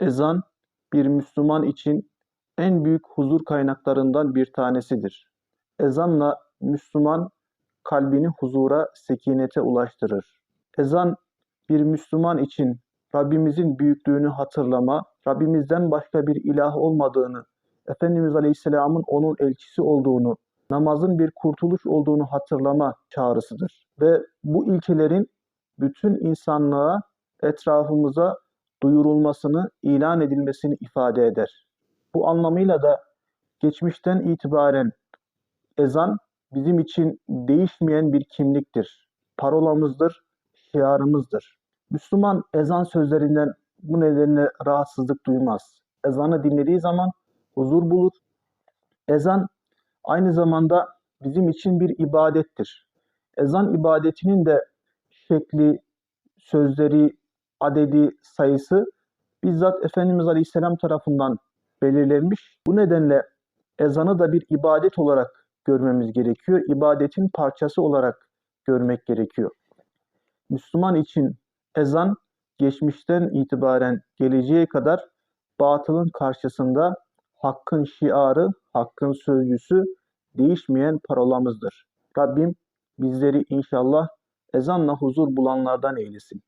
Ezan bir Müslüman için en büyük huzur kaynaklarından bir tanesidir. Ezanla Müslüman kalbini huzura, sekinete ulaştırır. Ezan bir Müslüman için Rabbimizin büyüklüğünü hatırlama, Rabbimizden başka bir ilah olmadığını, Efendimiz Aleyhisselam'ın onun elçisi olduğunu, namazın bir kurtuluş olduğunu hatırlama çağrısıdır. Ve bu ilkelerin bütün insanlığa, etrafımıza duyurulmasını, ilan edilmesini ifade eder. Bu anlamıyla da geçmişten itibaren ezan bizim için değişmeyen bir kimliktir. Parolamızdır, şiarımızdır. Müslüman ezan sözlerinden bu nedenle rahatsızlık duymaz. Ezanı dinlediği zaman huzur bulur. Ezan aynı zamanda bizim için bir ibadettir. Ezan ibadetinin de şekli, sözleri, adedi, sayısı bizzat Efendimiz Aleyhisselam tarafından belirlenmiş. Bu nedenle ezanı da bir ibadet olarak görmemiz gerekiyor. İbadetin parçası olarak görmek gerekiyor. Müslüman için ezan geçmişten itibaren geleceğe kadar batılın karşısında hakkın şiarı, hakkın sözcüsü değişmeyen parolamızdır. Rabbim bizleri inşallah ezanla huzur bulanlardan eylesin.